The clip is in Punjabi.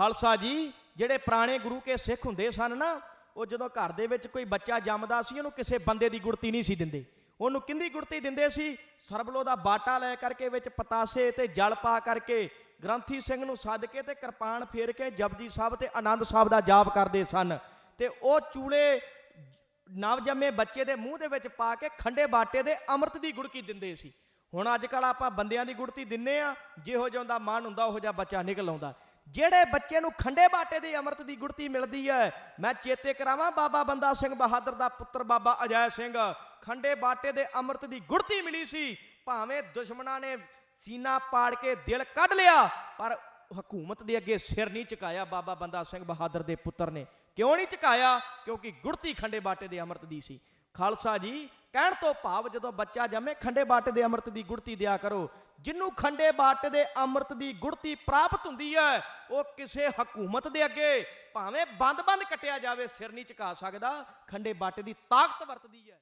ਖਾਲਸਾ ਜੀ, ਜਿਹੜੇ ਪੁਰਾਣੇ ਗੁਰੂ ਕੇ ਸਿੱਖ ਹੁੰਦੇ ਸਨ ਨਾ, ਉਹ ਜਦੋਂ ਘਰ ਦੇ ਵਿੱਚ ਕੋਈ ਬੱਚਾ ਜੰਮਦਾ ਸੀ, ਉਹਨੂੰ ਕਿਸੇ ਬੰਦੇ ਦੀ ਗੁੜਤੀ ਨਹੀਂ ਸੀ ਦਿੰਦੇ। ਉਹਨੂੰ ਕਿੰਦੀ ਗੁੜਤੀ ਦਿੰਦੇ ਸੀ? ਸਰਬਲੋ ਦਾ ਬਾਟਾ ਲੈ ਕਰਕੇ ਵਿੱਚ ਪਤਾਸੇ ਤੇ ਜਲ ਪਾ ਕਰਕੇ ਗ੍ਰੰਥੀ ਸਿੰਘ ਨੂੰ ਸੱਦ ਕੇ ਤੇ ਕਿਰਪਾਨ ਫੇਰ ਕੇ ਜਪਜੀ ਸਾਹਿਬ ਤੇ ਆਨੰਦ ਸਾਹਿਬ ਦਾ ਜਾਪ ਕਰਦੇ ਸਨ। ਤੇ ਉਹ ਚੂਲੇ ਨਵਜੰਮੇ ਬੱਚੇ ਦੇ ਮੂੰਹ ਦੇ ਵਿੱਚ ਪਾ ਕੇ ਖੰਡੇ ਬਾਟੇ ਦੇ ਅੰਮ੍ਰਿਤ ਦੀ ਗੁੜਕੀ ਦਿੰਦੇ ਸੀ। ਹੁਣ ਅੱਜ ਕੱਲ ਆਪਾਂ ਬੰਦਿਆਂ ਦੀ ਗੁੜਤੀ ਦਿੰਨੇ ਆ, ਜਿਹੋ ਜਿਹਾ ਦਾ ਮਨ ਹੁੰਦਾ, ਉਹੋ ਜਿਹਾ ਬੱਚਾ ਨਿਕਲ ਆਉਂਦਾ। ਜਿਹੜੇ ਬੱਚੇ ਨੂੰ ਖੰਡੇ ਬਾਟੇ ਦੇ ਅੰਮ੍ਰਿਤ ਦੀ ਗੁੜਤੀ ਮਿਲਦੀ ਹੈ, ਮੈਂ ਚੇਤੇ ਕਰਾਵਾਂ ਬਾਬਾ ਬੰਦਾ ਸਿੰਘ ਬਹਾਦਰ ਦਾ ਪੁੱਤਰ ਬਾਬਾ ਅਜੈ ਸਿੰਘ। ਖੰਡੇ ਬਾਟੇ ਦੇ ਅੰਮ੍ਰਿਤ ਦੀ ਗੁੜਤੀ ਮਿਲੀ ਸੀ, ਭਾਵੇਂ ਦੁਸ਼ਮਣਾਂ ਨੇ ਸੀਨਾ ਪਾੜ ਕੇ ਦਿਲ ਕੱਢ ਲਿਆ, ਪਰ ਹਕੂਮਤ ਦੇ ਅੱਗੇ ਸਿਰ ਨਹੀਂ ਝੁਕਾਇਆ ਬਾਬਾ ਬੰਦਾ ਸਿੰਘ ਬਹਾਦਰ ਦੇ ਪੁੱਤਰ ਨੇ। ਕਿਉਂ ਨਹੀਂ ਝੁਕਾਇਆ? ਕਿਉਂਕਿ ਗੁੜਤੀ ਖੰਡੇ ਬਾਟੇ ਦੇ ਅੰਮ੍ਰਿਤ ਦੀ ਸੀ। ਖਾਲਸਾ ਜੀ ਕਹਿਣ ਤੋਂ ਭਾਵ ਜਦੋਂ ਬੱਚਾ ਜੰਮੇ, ਖੰਡੇ ਬਾਟੇ ਦੇ ਅੰਮ੍ਰਿਤ ਦੀ ਗੁੜਤੀ ਦਿਆ ਕਰੋ। ਜਿੰਨੂੰ ਖੰਡੇ ਬਾਟੇ ਦੇ ਅੰਮ੍ਰਿਤ ਦੀ ਗੁੜਤੀ ਪ੍ਰਾਪਤ ਹੁੰਦੀ ਹੈ, ਉਹ ਕਿਸੇ ਹਕੂਮਤ ਦੇ ਅੱਗੇ ਭਾਵੇਂ ਬੰਦ-ਬੰਦ ਕੱਟਿਆ ਜਾਵੇ, ਸਿਰ ਨਹੀਂ ਝੁਕਾ ਸਕਦਾ। ਖੰਡੇ ਬਾਟੇ ਦੀ ਤਾਕਤ ਵਰਤਦੀ ਹੈ।